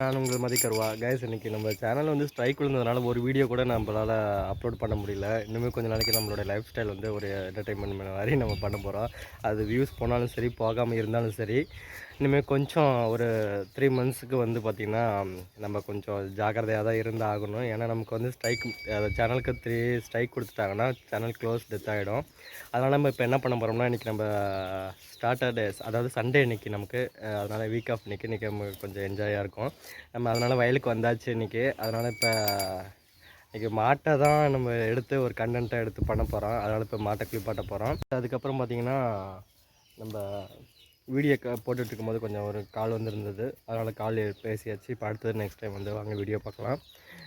நான் உங்கள் மதிக்கருவா கைஸ் இன்றைக்கி நம்ம சேனல் வந்து ஸ்ட்ரைக் விழுந்ததுனால ஒரு வீடியோ கூட நம்மளால் அப்லோட் பண்ண முடியல. இன்னுமே கொஞ்சம் நாளைக்கு நம்மளோட லைஃப் ஸ்டைல் வந்து ஒரு என்டர்டைன்மெண்ட் மாதிரி நம்ம பண்ண போகிறோம் அது வியூஸ் போனாலும் சரி போகாமல் இருந்தாலும் சரி இனிமேல் கொஞ்சம் ஒரு த்ரீ மந்த்ஸுக்கு வந்து பார்த்திங்கன்னா நம்ம கொஞ்சம் ஜாக்கிரதையாக தான் இருந்து ஆகணும். ஏன்னா நமக்கு வந்து ஸ்ட்ரைக் சேனலுக்கு த்ரீ ஸ்ட்ரைக் கொடுத்துட்டாங்கன்னா சேனல் க்ளோஸ் டெத் ஆகிடும் அதனால் நம்ம இப்போ என்ன பண்ண போகிறோம்னா இன்றைக்கி நம்ம ஸ்டார்டர்டேஸ் அதாவது சண்டே இன்றைக்கி நமக்கு அதனால் வீக் ஆஃப் இன்னைக்கு இன்றைக்கி நம்ம கொஞ்சம் என்ஜாயாக இருக்கும். நம்ம அதனால் வயலுக்கு வந்தாச்சு இன்றைக்கி அதனால் இப்போ இன்றைக்கி மாட்டை தான் நம்ம எடுத்து ஒரு கண்டென்ட்டாக எடுத்து பண்ண போகிறோம் அதனால் இப்போ மாட்டை குளிப்பாட்ட போகிறோம் அதுக்கப்புறம் பார்த்திங்கன்னா நம்ம வீடியோ க போட்டுட்டு இருக்கும்போது கொஞ்சம் ஒரு கால் வந்திருந்தது. அதனால் கால் பேசியாச்சு. இப்போ அடுத்தது நெக்ஸ்ட் டைம் வந்து வாங்க வீடியோ பார்க்கலாம்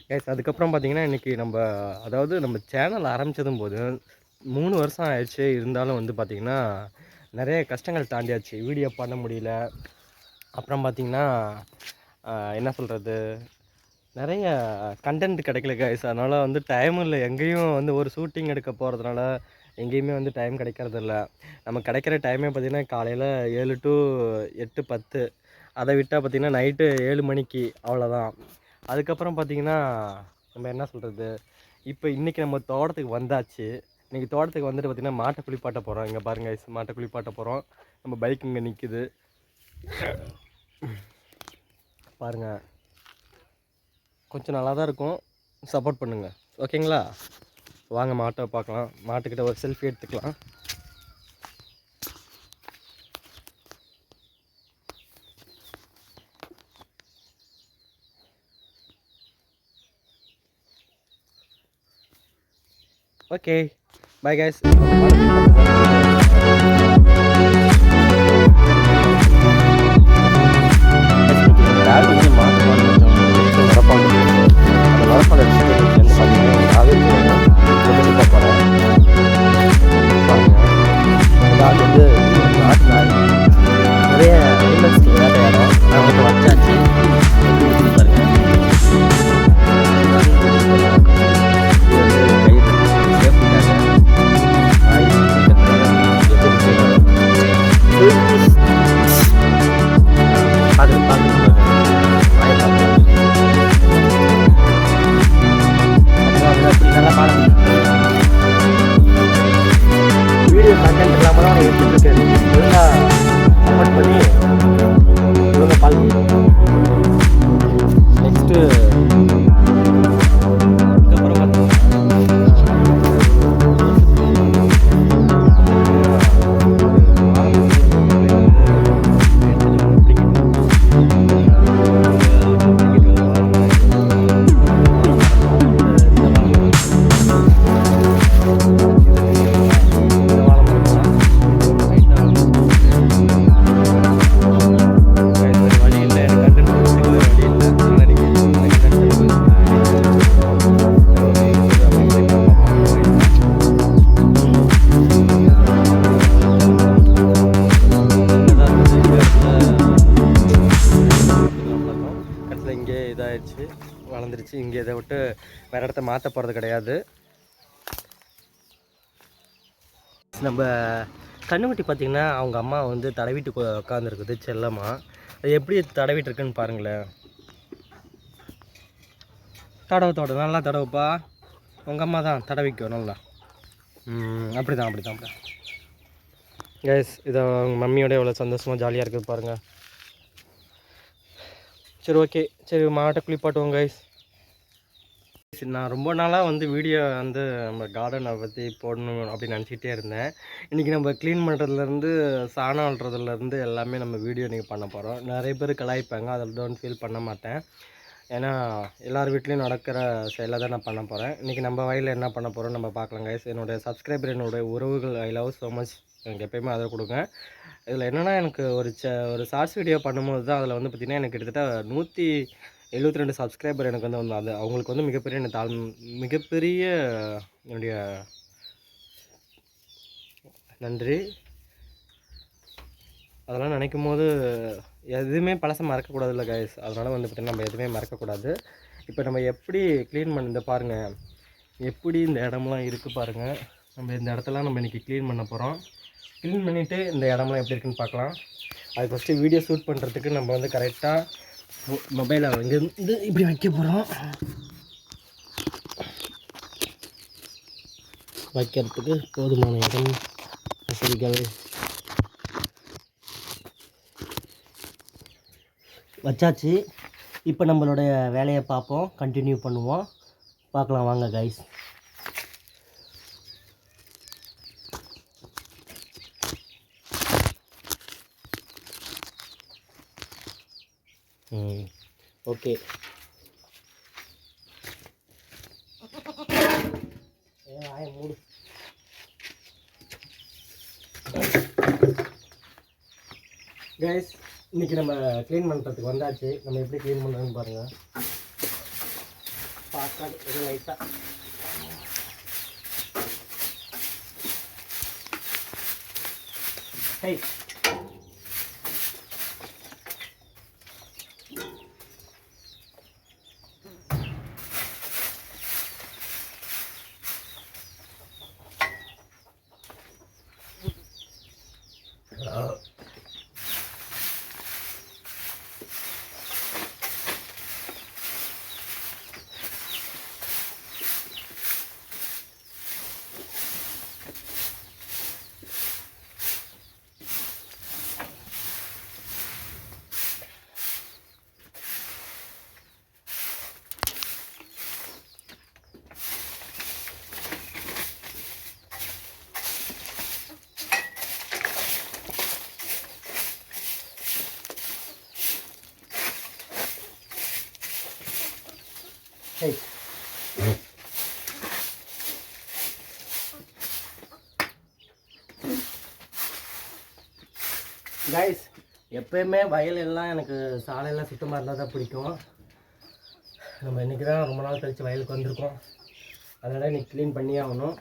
கைஸ் அதுக்கப்புறம் பார்த்தீங்கன்னா இன்றைக்கி நம்ம அதாவது நம்ம சேனல் ஆரம்பித்ததும் போது மூணு வருஷம் ஆயிடுச்சு. இருந்தாலும் வந்து பார்த்திங்கன்னா நிறைய கஷ்டங்கள் தாண்டியாச்சு. வீடியோ பண்ண முடியல. அப்புறம் பார்த்திங்கன்னா என்ன சொல்கிறது நிறைய கண்டென்ட் கிடைக்கல கைஸ் அதனால் வந்து டைம் இல்லை. எங்கேயும் வந்து ஒரு ஷூட்டிங் எடுக்க போகிறதுனால எங்கேயுமே வந்து டைம் கிடைக்கிறதில்ல. நம்ம நமக்கு கிடைக்கிற டைமே பார்த்திங்கன்னா காலையில் ஏழு டு எட்டு பத்து. அதை விட்டால் பார்த்திங்கன்னா நைட்டு ஏழு மணிக்கு அவ்வளோதான் அதுக்கப்புறம் பார்த்திங்கன்னா நம்ம என்ன சொல்கிறது இப்போ இன்றைக்கி நம்ம தோட்டத்துக்கு வந்தாச்சு. இன்றைக்கி தோட்டத்துக்கு வந்துட்டு பார்த்திங்கன்னா மாட்டை குளிப்பாட்ட போகிறோம் இங்கே பாருங்கள் மாட்டை குளிப்பாட்ட போகிறோம் நம்ம பைக் இங்கே நிற்குது பாருங்கள் கொஞ்சம் நல்லா தான் இருக்கும் சப்போர்ட் பண்ணுங்கள் ஓகேங்களா வாங்க மாட்டை பார்க்கலாம். மாட்டுக்கிட்ட ஒரு செல்ஃபி எடுத்துக்கலாம். ஓகே பை கைஸ் வீடியோ மாற்ற போகிறது கிடையாது. நம்ம கண்ணுக்குட்டி பார்த்திங்கன்னா அவங்க அம்மா வந்து தடவிட்டு உட்காந்துருக்குது செல்லம்மா அது எப்படி தடவிட்டு இருக்குன்னு பாருங்களேன். தடவை தடவை நல்லா தடவைப்பா. உங்கள் அம்மா தான் தடவிக்கும் நல்லா. அப்படி தான் அப்படி தான் அப்படி கேஸ் இதை அவங்க மம்மியோட எவ்வளோ சந்தோஷமாக ஜாலியாக இருக்குது பாருங்கள் சரி ஓகே சரி மாவட்ட குளிப்பாட்டுவோம் கைஸ் நான் ரொம்ப நாளாக வந்து வீடியோ வந்து நம்ம கார்டனை பற்றி போடணும் அப்படின்னு நினச்சிக்கிட்டே இருந்தேன். இன்றைக்கி நம்ம க்ளீன் பண்ணுறதுலேருந்து சாணம் அள்ளுறதுலேருந்து எல்லாமே நம்ம வீடியோ இன்றைக்கி பண்ண போகிறோம் நிறைய பேர் கலாய்ப்பாங்க அதில் டோன்ட் ஃபீல் பண்ண மாட்டேன். ஏன்னா எல்லார் வீட்லேயும் நடக்கிற செயலை தான் நான் பண்ண போகிறேன் இன்றைக்கி நம்ம வயலில் என்ன பண்ண போகிறோம் நம்ம பார்க்கலாம் கைஸ் என்னுடைய சப்ஸ்கிரைபர் என்னுடைய உறவுகள் ஐ லவ் ஸோ மச் எனக்கு எப்பயுமே அதை கொடுங்க. இதில் என்னென்னா எனக்கு ஒரு ச ஒரு ஷார்ட்ஸ் வீடியோ பண்ணும்போது தான் அதில் வந்து பார்த்திங்கன்னா எனக்கு கிட்டத்தட்ட நூற்றி எழுபத்தி ரெண்டு சப்ஸ்கிரைபர் எனக்கு வந்து வந்து அது அவங்களுக்கு வந்து மிகப்பெரிய என்ன தாழ் மிகப்பெரிய என்னுடைய நன்றி. அதெல்லாம் நினைக்கும் போது எதுவுமே பழசை மறக்கக்கூடாதுல்ல கைஸ் அதனால் வந்து பார்த்திங்கன்னா நம்ம எதுவுமே மறக்கக்கூடாது. இப்போ நம்ம எப்படி க்ளீன் பண்ண இந்த பாருங்கள் எப்படி இந்த இடம்லாம் இருக்குது பாருங்கள் நம்ம இந்த இடத்தெல்லாம் நம்ம இன்றைக்கி க்ளீன் பண்ண போகிறோம் க்ளீன் பண்ணிவிட்டு இந்த இடம்லாம் எப்படி இருக்குன்னு பார்க்கலாம். அது ஃபஸ்ட்டு வீடியோ ஷூட் பண்ணுறதுக்கு நம்ம வந்து கரெக்டாக மொபைலை இங்கேருந்து இப்படி வைக்க போகிறோம் வைக்கிறதுக்கு போதுமான இடம் வசதிகள். வச்சாச்சு. இப்போ நம்மளுடைய வேலையை பார்ப்போம். கண்டினியூ பண்ணுவோம். பார்க்கலாம். வாங்க கைஸ் ஓகே. ஏ மூடு. கைஸ் இன்னைக்கு நம்ம க்ளீன் பண்ணுறதுக்கு வந்தாச்சு. நம்ம எப்படி க்ளீன் பண்ணுறோன்னு பாருங்கள் ஃபாஸ்ட்டாக இது லைட்டாக ஹை ஹை கைஸ் எப்பயுமே வயல் எல்லாம் எனக்கு சாலையெல்லாம் சுத்தமாக இருந்தால் தான் பிடிக்கும். நம்ம இன்றைக்கி தான் ரொம்ப நாள் கழித்து வயலுக்கு வந்திருக்கோம். அதனால் இன்னைக்கு க்ளீன் பண்ணியே ஆகணும்.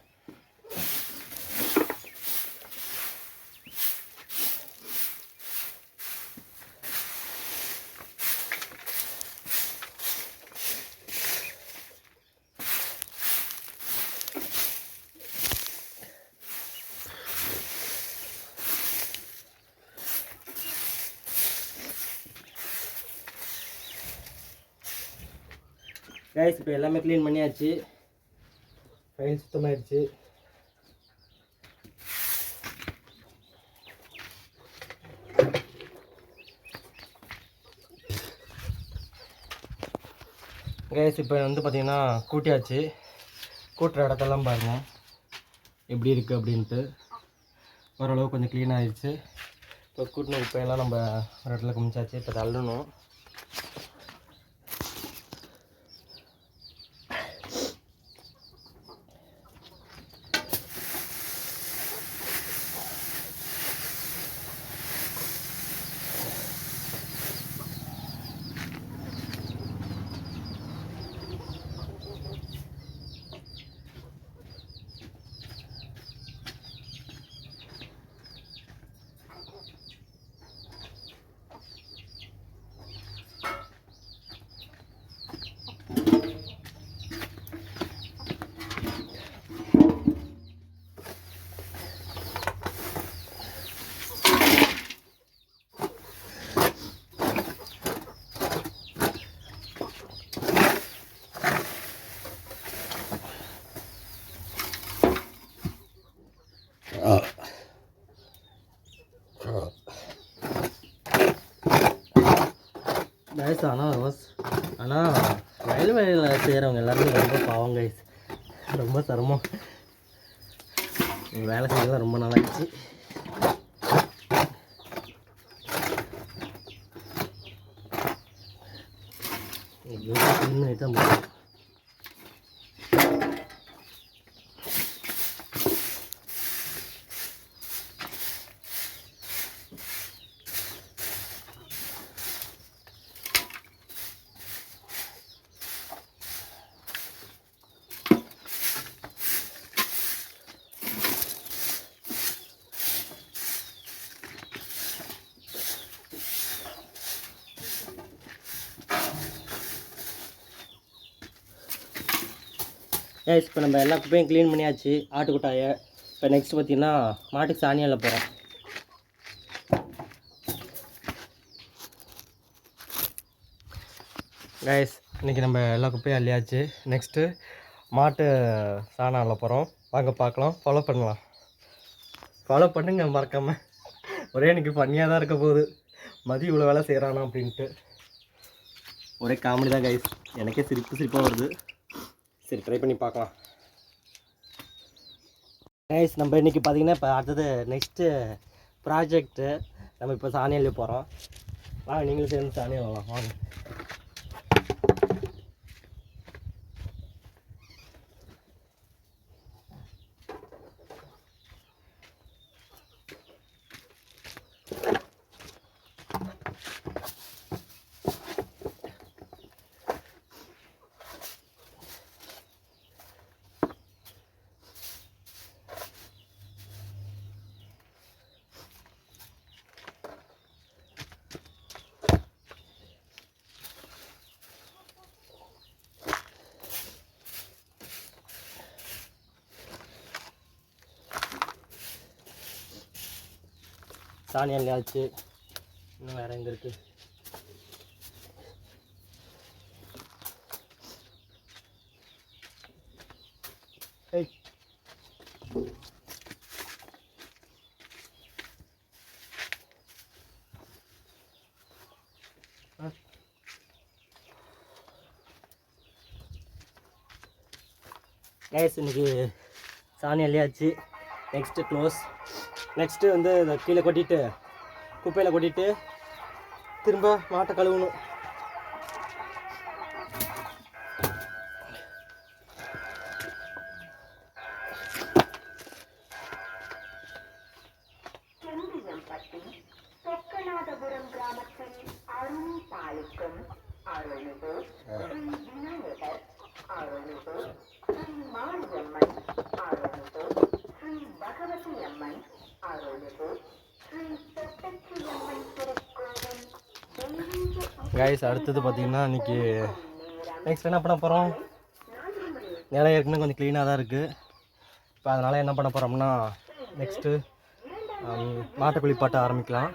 கைஸ் இப்போ எல்லாமே க்ளீன் பண்ணியாச்சு. ஃபைல் சுத்தமாயிடுச்சு. கைஸ் இப்போ வந்து பார்த்தீங்கன்னா கூட்டியாச்சு. கூட்டுற இடத்தெல்லாம் பாருங்கள் எப்படி இருக்குது அப்படின்ட்டு. ஓரளவு கொஞ்சம் க்ளீன் ஆயிடுச்சு. இப்போ கூட்டின குப்பையெல்லாம் நம்ம ஒரு இடத்துல குமிச்சாச்சு. இப்போ தள்ளணும். கைஸ் ஆனால் ரோஸ் ஆனால் வயல் செய்கிறவங்க எல்லாருமே ரொம்ப பாவம் கைஸ் ரொம்ப சிரமம். வேலை செய்யலாம் ரொம்ப நாளாச்சு. இன்னும் தான் ஏஸ் இப்போ நம்ம எல்லா குப்பையும் க்ளீன் பண்ணியாச்சு. ஆட்டுக்குட்டாயை. இப்போ நெக்ஸ்ட் பார்த்தீங்கன்னா மாட்டுக்கு சாணியால போகிறோம் கைஸ் இன்றைக்கி நம்ம எல்லா குப்பையும் அள்ளியாச்சு. நெக்ஸ்ட்டு மாட்டு சாணம் அள்ள போகிறோம் வாங்க பார்க்கலாம். ஃபாலோ பண்ணலாம். ஃபாலோ பண்ணுங்க மறக்காமல் ஒரே எனக்கு பண்ணியாக தான் இருக்க போகுது. மதியம் இவ்வளோ வேலை செய்கிறானா அப்படின்ட்டு. ஒரே காமெடி தான் கைஸ் எனக்கே சிரிப்பு சிரிப்பாக வருது. சரி ட்ரை பண்ணி பார்க்கலாம். நைஸ் நம்ம இன்றைக்கி பார்த்திங்கன்னா இப்போ அடுத்தது நெக்ஸ்ட்டு ப்ராஜெக்ட்டு நம்ம இப்போ சாணி போகிறோம் வாங்க நீங்களும் சேர்ந்து சாணி வாங்க. சாணி ஆச்சு இன்னும் வேறு எங்கே இருக்குது ஏய். இன்னைக்கு சாணி அள்ளியாச்சு நெக்ஸ்ட்டு க்ளோஸ் நெக்ஸ்ட்டு வந்து இதை கீழே கொட்டிட்டு குப்பையில் கொட்டிட்டு திரும்ப மாட்டை கழுவணும். கைஸ் அடுத்தது பார்த்தீங்கன்னா இன்னைக்கு நெக்ஸ்ட் என்ன பண்ண போகிறோம் நிலம் ஏற்கனவே கொஞ்சம் க்ளீனாக தான் இருக்குது இப்போ அதனால் என்ன பண்ண போகிறோம்னா நெக்ஸ்ட்டு மாட்டை குளிப்பாட்ட ஆரம்பிக்கலாம்.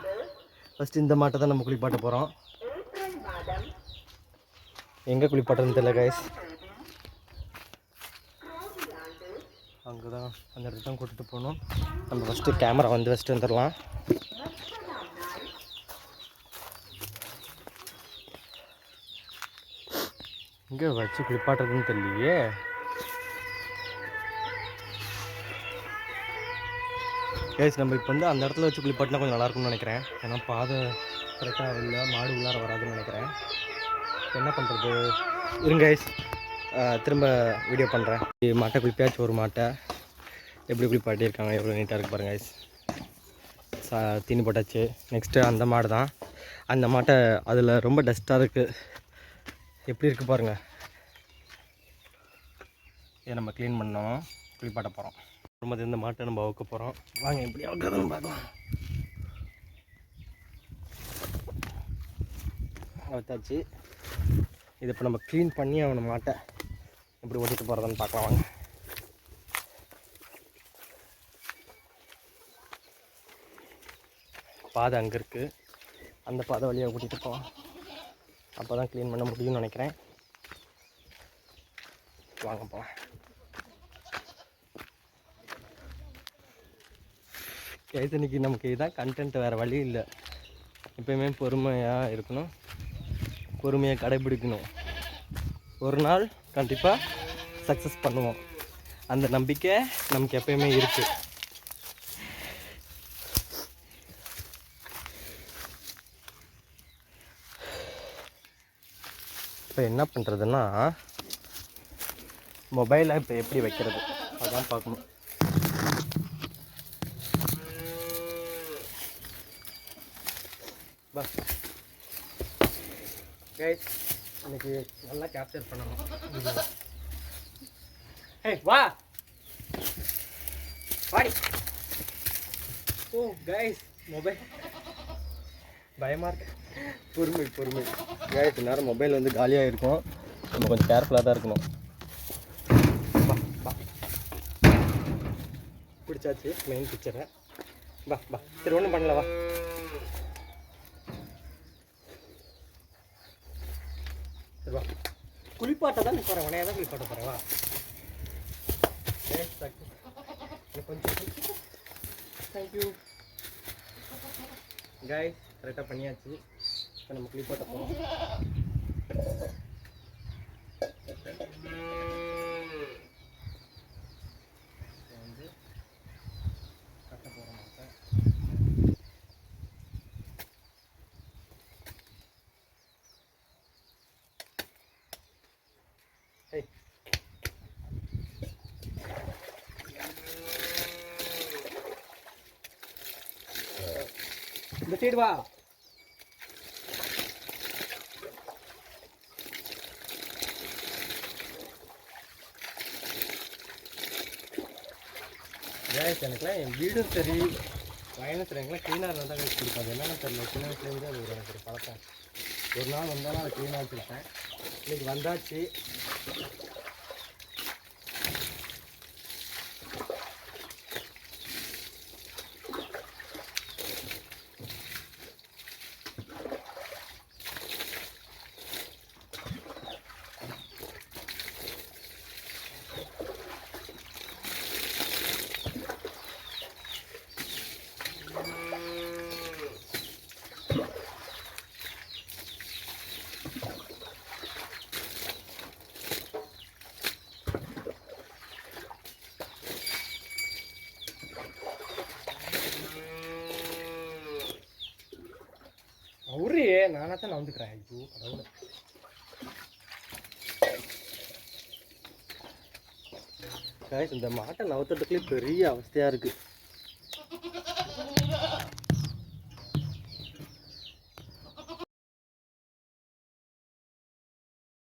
ஃபஸ்ட்டு இந்த மாட்டை தான் நம்ம குளிப்பாட்ட போகிறோம் எங்கே குளிப்பாட்டுறதுன்னு தெரியல கைஸ் அங்கே தான் அந்த இடத்துக்கு தான் கூட்டிகிட்டு போகணும். நம்ம ஃபஸ்ட்டு கேமரா வந்து ஃபஸ்ட்டு வந்துடலாம் முப்பதாம் நாள் எங்கே வச்சு குளிப்பாட்டுறதுன்னு தெரியலையே. கேஸ் நம்ம இப்போ வந்து அந்த இடத்துல வச்சு குளிப்பாட்டினா கொஞ்சம் நல்லா இருக்கும்னு நினைக்கிறேன். ஏன்னா பாதை கரெக்டாக இல்லை மாடு உள்ளார வராதுன்னு நினைக்கிறேன். என்ன பண்ணுறது இருங்க கைஸ் திரும்ப வீடியோ பண்ணுறேன் மாட்டை குளிப்பாச்சு ஒரு மாட்டை. எப்படி குளிப்பாட்டியிருக்காங்க எவ்வளோ நீட்டாக இருக்கு பாருங்கள் கைஸ் சா தீனி போட்டாச்சு. நெக்ஸ்ட்டு அந்த மாடு தான். அந்த மாட்டை அதில் ரொம்ப டஸ்ட்டாக இருக்குது எப்படி இருக்குது பாருங்கள் இதை நம்ம க்ளீன் பண்ணோம் குளிப்பாட்ட போகிறோம் ரொம்ப இந்த மாட்டை நம்ம அவுக்க போகிறோம் வாங்க எப்படி அவுக்கிறதுன்னு பார்க்கலாம். அவுத்தாச்சு. இது இப்போ நம்ம க்ளீன் பண்ணி அவனை மாட்டை. எப்படி ஓட்டிட்டு போகிறதுன்னு பார்க்கலாம் வாங்க. பாதை அங்கே இருக்குது அந்த பாதை வழியாக கூட்டிகிட்டு போவோம் அப்போ தான் க்ளீன் பண்ண முடியும்னு நினைக்கிறேன். வாங்க போகலாம் கைத்தனிக்கு நமக்கு இதுதான் கண்டென்ட் வேறு வழி இல்லை. எப்பயுமே பொறுமையாக இருக்கணும். பொறுமையை கடைபிடிக்கணும். ஒரு நாள் கண்டிப்பாக சக்ஸஸ் பண்ணுவோம். அந்த நம்பிக்கை நமக்கு எப்பயுமே இருக்குது இப்போ என்ன பண்ணுறதுன்னா மொபைலை இப்போ எப்படி வைக்கிறது? அதான் பார்க்கணும். பஸ் கைஸ் இன்னைக்கு நல்லா கேப்சர் பண்ணணும். ஏய் வா. வாடி. ஓ கைஸ் மொபைல் பயமாக இருக்கு. பொறுமை பொறுமை. கைஸ் நேரம் மொபைல் வந்து காலியாக இருக்கும். நம்ம கொஞ்சம் கேர்ஃபுல்லாக தான் இருக்கணும். பிடிச்சாச்சு மெயின் பிக்சரை வா வா. சரி ஒன்றும் பண்ணல வா. சரி வா. குளிப்பாட்ட தான் போகிறேன் உனையா தான் குளிப்பாட்ட போகிறேன் வா. கொஞ்சம் தேங்க்யூ காய் கரெக்டாக பண்ணியாச்சு. இப்போ நம்ம குளிப்பாட்ட போகிறோம் வந்து கட்ட போகிறோம் Hey. இந்த சைடு வா. கேஸ் எனக்குலாம் என் வீடும் சரி வயலும் சரி எனக்குலாம் க்ளீனாக இருந்தால் தான் கழிச்சு கொடுப்பேன் என்னென்னு தெரியல சின்ன வயசுலேருந்து அது ஒரு எனக்கு ஒரு பழக்கம். ஒரு நாள் வந்தாலும் அதை க்ளீனாக வச்சுருப்பேன். இன்னைக்கு வந்தாச்சு. நானாக தான் நான் வந்துக்கிறேன் ஐயோ கடவுளே Guys, இந்த மாட்டை நவுத்துறதுக்குள்ளே பெரிய அவஸ்தையாக இருக்குது